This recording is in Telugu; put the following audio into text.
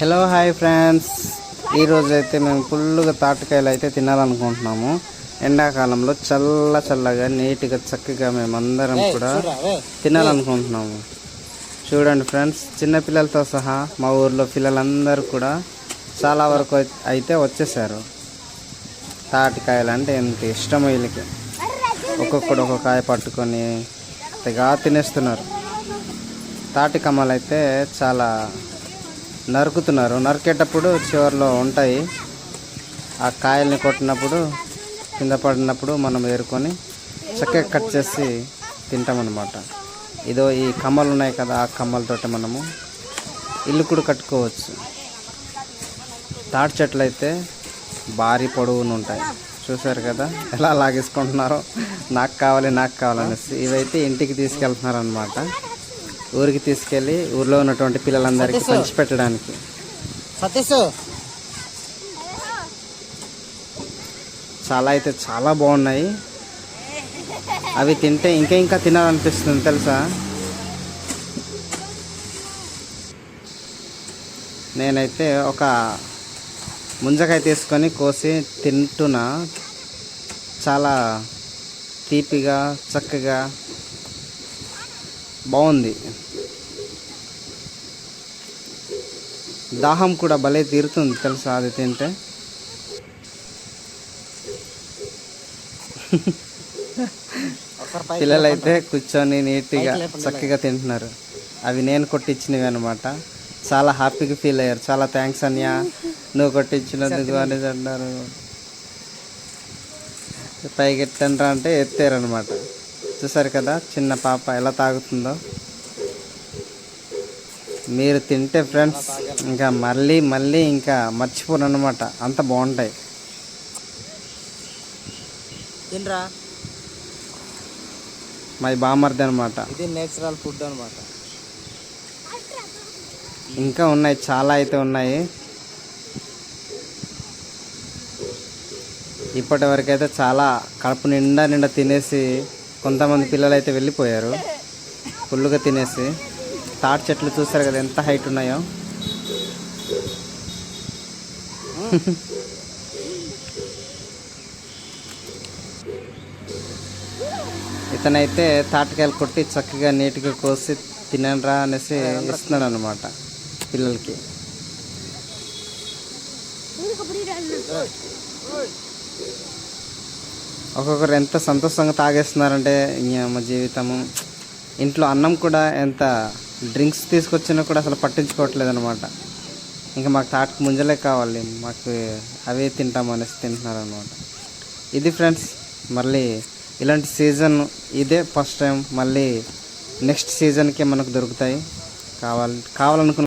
హలో హాయ్ ఫ్రెండ్స్ ఈరోజు అయితే మేము ఫుల్గా తాటికాయలు అయితే తినాలనుకుంటున్నాము. ఎండాకాలంలో చల్ల చల్లగా నీట్గా చక్కగా మేమందరం కూడా తినాలనుకుంటున్నాము. చూడండి ఫ్రెండ్స్ చిన్నపిల్లలతో సహా మా ఊర్లో పిల్లలందరూ కూడా చాలా వరకు అయి- అయితే వచ్చేసారు. తాటికాయలు అంటే ఎంత ఇష్టం వీళ్ళకి. ఒక్కొక్కడు ఒక్కొక్క కాయ పట్టుకొని తెగ తినేస్తున్నారు. తాటి కమ్మలు అయితే చాలా నరుకుతున్నారు. నరికేటప్పుడు చివరిలో ఉంటాయి. ఆ కాయల్ని కొట్టినప్పుడు కింద పడినప్పుడు మనం ఏరుకొని చక్కగా కట్ చేసి తింటామన్నమాట. ఇదో ఈ కమ్మలు ఉన్నాయి కదా ఆ కమ్మలతోటి మనము ఇల్లు కూడా కట్టుకోవచ్చు. తాటి చెట్లు అయితే భారీ పొడవును ఉంటాయి. చూసారు కదా ఎలా లాగేసుకుంటున్నారో? నాకు కావాలి నాకు కావాలనేసి ఇవైతే ఇంటికి తీసుకెళ్తున్నారు అనమాట ఊరికి తీసుకెళ్ళి ఊర్లో ఉన్నటువంటి పిల్లలందరికీ పంచిపెట్టడానికి. సతీష్. చాలా అయితే చాలా బాగున్నాయి. అవి తింటే ఇంకా ఇంకా తినాలనిపిస్తుంది తెలుసా? నేనైతే ఒక ముంజకాయ తీసుకొని కోసి తింటున్నా. చాలా తీపిగా చక్కగా బాగుంది. దాహం కూడా భలే తీరుతుంది తెలుసా అది తింటే? పిల్లలైతే కూర్చొని నీట్గా చక్కగా తింటున్నారు. అవి నేను కొట్టించినవి అనమాట చాలా హ్యాపీగా ఫీల్ అయ్యారు. చాలా థ్యాంక్స్ అన్యా. నువ్వు కొట్టించినందుకు అనేసి అన్నారు. పైకి ఎత్తండ్రా అంటే ఎత్తారనమాట చూసారు కదా చిన్న పాప ఎలా తాగుతుందో. మీరు తింటే ఫ్రెండ్స్ ఇంకా మళ్ళీ మళ్ళీ ఇంకా మర్చిపోను అనమాట అంత బాగుంటాయి. తినరా. మా బామర్ది అనమాట ఇది నేచురల్ ఫుడ్ అనమాట ఇంకా ఉన్నాయి చాలా అయితే ఉన్నాయి. ఇప్పటి వరకు అయితే చాలా కడుపు నిండా నిండా తినేసి కొంతమంది పిల్లలు అయితే వెళ్ళిపోయారు. ఫుల్గా తినేసి. తాటి చెట్లు చూస్తారు కదా ఎంత హైట్ ఉన్నాయో. ఇతనైతే తాటికాయలు కొట్టి చక్కగా నీట్గా కోసి తినరా అనేసి ఇస్తున్నాడు అనమాట పిల్లలకి ఒక్కొక్కరు ఎంత సంతోషంగా తాగేస్తున్నారంటే మా జీవితము. ఇంట్లో అన్నం కూడా ఎంత డ్రింక్స్ తీసుకొచ్చినా కూడా అసలు పట్టించుకోవట్లేదు అనమాట ఇంకా మాకు తాటికి ముంజలే కావాలి. మాకు అవే తింటాం అనేసి తింటున్నారు అనమాట ఇది ఫ్రెండ్స్ మళ్ళీ ఇలాంటి సీజన్ ఇదే ఫస్ట్ టైం మళ్ళీ నెక్స్ట్ సీజన్కి మనకు దొరుకుతాయి. కావాలి కావాలనుకున్న